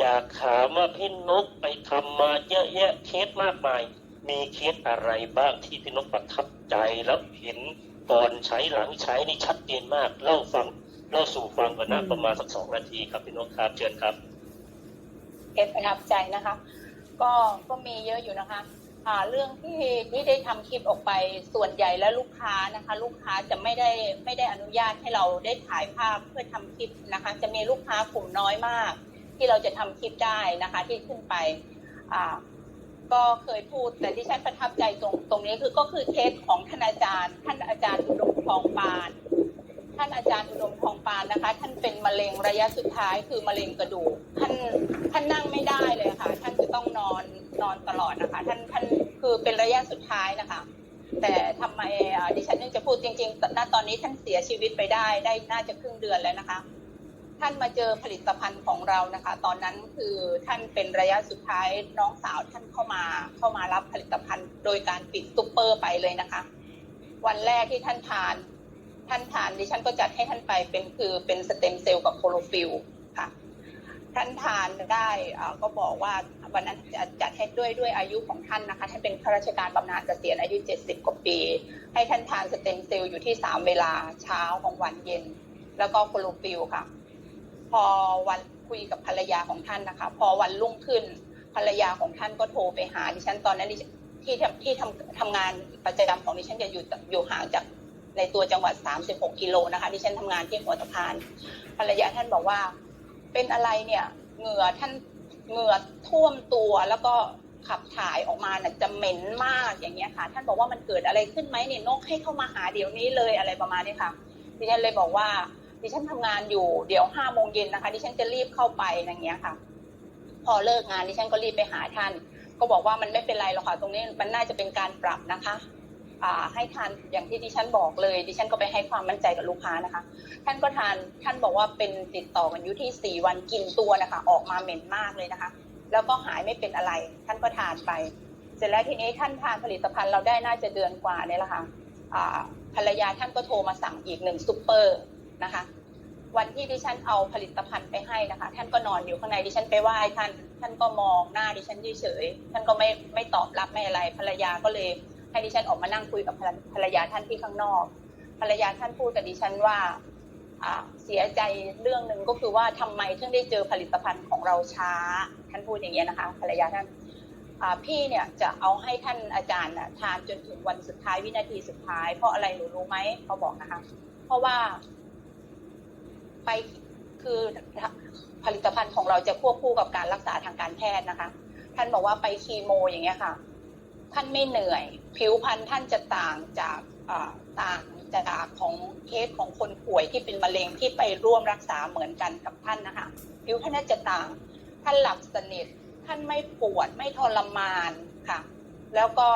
อยากถามว่าพี่นกไปทำมาเยอะแยะเคสมากมาย มีเคสอะไรบ้างที่พี่นกประทับใจแล้วเห็นก่อนใช้หลังใช้นี่ชัดเจนมากเล่าฟังเล่าสู่ฟังกันนะอืมประมาณสักสองนาทีครับพี่นกครับเชิญครับเคสประทับใจนะคะ ก็ก็มีเยอะอยู่นะคะอ่าเรื่องที่ที่ได้ทำคลิปออกไปส่วนใหญ่แล้วลูกค้านะคะ ลูกค้าจะไม่ได้ไม่ได้อนุญาตให้เราได้ถ่ายภาพเพื่อทำคลิปนะคะ จะมีลูกค้ากลุ่มน้อยมาก ที่เราจะทำคลิปได้นะคะ ที่ขึ้นไปอ่าก็เคยพูดแต่ที่ฉันประทับใจตรงตรงนี้คือก็คือเคสของท่านอาจารย์ ท่านอาจารย์อุดมทองปาน ท่านอาจารย์อุดมทองปานนะคะ ท่านเป็นมะเร็งระยะสุดท้ายคือมะเร็งกระดูกท่านท่านนั่งไม่ได้เลยค่ะ ท่านจะต้องนอนนอนตลอดนะคะ ท่านท่านคือเป็นระยะสุดท้ายนะคะ แต่ทำไมอะดิฉันยังจะพูดจริงๆณตอนนี้ท่านเสียชีวิตไปได้ได้น่าจะครึ่งเดือนแล้วนะคะ ท่านมาเจอผลิตภัณฑ์ของเรานะคะ ตอนนั้นคือท่านเป็นระยะสุดท้ายน้องสาวท่านเข้ามาเข้ามารับผลิตภัณฑ์ โดยการปิดซุปเปอร์ไปเลยนะคะ วันแรกที่ท่านทาน ท่านทานดิฉันก็จัดให้ท่านไปเป็นคือเป็นสเต็มเซลล์กับโคโลฟิลค่ะท่านทานได้ก็บอกว่าวันนั้นจะจัดให้ด้วยด้วยอายุของท่านนะคะท่านเป็นข้าราชการบำนาญเกษียณอายุ 70 กว่าปี ให้ท่านทานสเต็มเซลล์อยู่ที่ 3 เวลาเช้าของวันเย็น แล้วก็โคโลฟิลค่ะ พอวันคุยกับภรรยาของท่านนะคะ พอวันรุ่งขึ้นภรรยาของท่านก็โทรไปหาดิฉันตอนนั้นดิฉันที่ทำที่ทำทำงานประจำของดิฉันจะอยู่อยู่ห่างจากในตัวจังหวัด 36 กิโลนะคะดิฉันทำงานที่หัวตะพานภรรยาท่านบอกว่า เป็นอะไรเนี่ยเหงื่อท่านเหงื่อท่วมตัวแล้วก็ขับถ่ายออกมาน่ะจะเหม็นมากอย่างเงี้ยค่ะ ท่านบอกว่ามันเกิดอะไรขึ้นไหมเนี่ยนกให้เข้ามาหาเดี๋ยวนี้เลยอะไรประมาณนี้ค่ะดิฉันเลยบอกว่า ดิฉันทำงานอยู่เดี๋ยวห้าโมงเย็นนะคะ ดิฉันจะรีบเข้าไปอย่างเงี้ยค่ะ พอเลิกงานดิฉันก็รีบไปหาท่าน ก็บอกว่ามันไม่เป็นไรหรอกค่ะ ตรงนี้มันน่าจะเป็นการปรับนะคะอ่าให้ทานอย่างที่ดิฉันบอกเลย ดิฉันก็ไปให้ความมั่นใจกับลูกค้านะคะ ท่านก็ทานท่านบอกว่าเป็นติดต่อกันอยู่ที่สี่วันกินตัวนะคะ ออกมาเหม็นมากเลยนะคะ แล้วก็หายไม่เป็นอะไร ท่านก็ทานไป เสร็จแล้วทีนี้ท่านทานผลิตภัณฑ์เราได้น่าจะเดือนกว่าเนี่ยแหละค่ะอ่าภรรยาท่านก็โทรมาสั่งอีกหนึ่งซุปเปอร์ นะคะ วันที่ดิฉันเอาผลิตภัณฑ์ไปให้นะคะ ท่านก็นอนอยู่ข้างในดิฉันไปไหว้ท่าน ท่านก็มองหน้าดิฉันเฉยๆท่านก็ไม่ไม่ตอบรับไม่อะไรภรรยาก็เลย ให้ดิฉันออกมานั่งคุยกับภรรยาท่านที่ข้างนอก ภรรยาท่านพูดกับดิฉันว่าเสียใจเรื่องหนึ่งก็คือว่าทำไมถึงได้เจอผลิตภัณฑ์ของเราช้า ท่านพูดอย่างเงี้ยนะคะ ภรรยาท่านพี่เนี่ยจะเอาให้ท่านอาจารย์ทานจนถึงวันสุดท้ายวินาทีสุดท้าย เพราะอะไรหนูรู้ไหมเขาบอกนะคะ เพราะว่า ไปคือผลิตภัณฑ์ของเราจะควบคู่กับการรักษาทางการแพทย์นะคะ ท่านบอกว่าไปคีโมอย่างเงี้ยค่ะ ท่านไม่เหนื่อย ผิวพรรณท่านจะต่างจากต่างจากของเคสของคนป่วยที่เป็นมะเร็งที่ไปร่วมรักษาเหมือนกันกับท่านนะคะ ผิวพรรณท่านจะต่าง ท่านหลับสนิท ท่านไม่ปวดไม่ทรมานค่ะ แล้วก็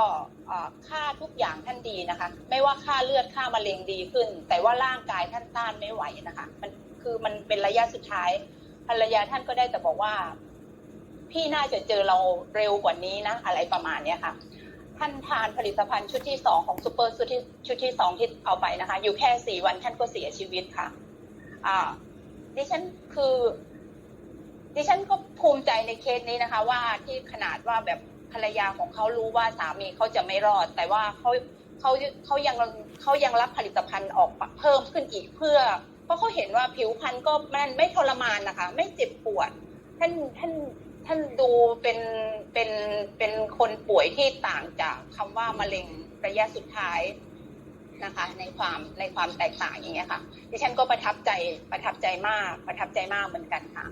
ค่าทุกอย่างท่านดีนะคะ ไม่ว่าค่าเลือดค่ามะเร็งดีขึ้น แต่ว่าร่างกายท่านต้านไม่ไหวนะคะ มัน คือมันเป็นระยะสุดท้ายภรรยาท่านก็ได้แต่บอกว่า พี่น่าจะเจอเราเร็วกว่านี้นะ อะไรประมาณเนี้ยค่ะ ท่านทานผลิตภัณฑ์ชุดที่สองของซูเปอร์ชุดที่ชุดที่สองที่เอาไปนะคะ อยู่แค่สี่วันท่านก็เสียชีวิตค่ะ อ่า ดิฉันคือ ดิฉันก็ภูมิใจในเคสนี้นะคะ ว่าที่ขนาดว่าแบบภรรยาของเขารู้ว่าสามีเขาจะไม่รอด แต่ว่าเขาเขาเขายังเขายังรับผลิตภัณฑ์ออกเพิ่มขึ้นอีกเพื่อ เพราะเขาเห็นว่าผิวพรรณก็มันไม่ทรมานนะคะ ไม่เจ็บปวด ท่านท่านท่านดูเป็นเป็นเป็นคนป่วยที่ต่างจากคำว่ามะเร็งระยะสุดท้ายนะคะ ในความในความแตกต่างอย่างเงี้ยค่ะดิฉันก็ประทับใจประทับใจมากประทับใจมากเหมือนกันค่ะ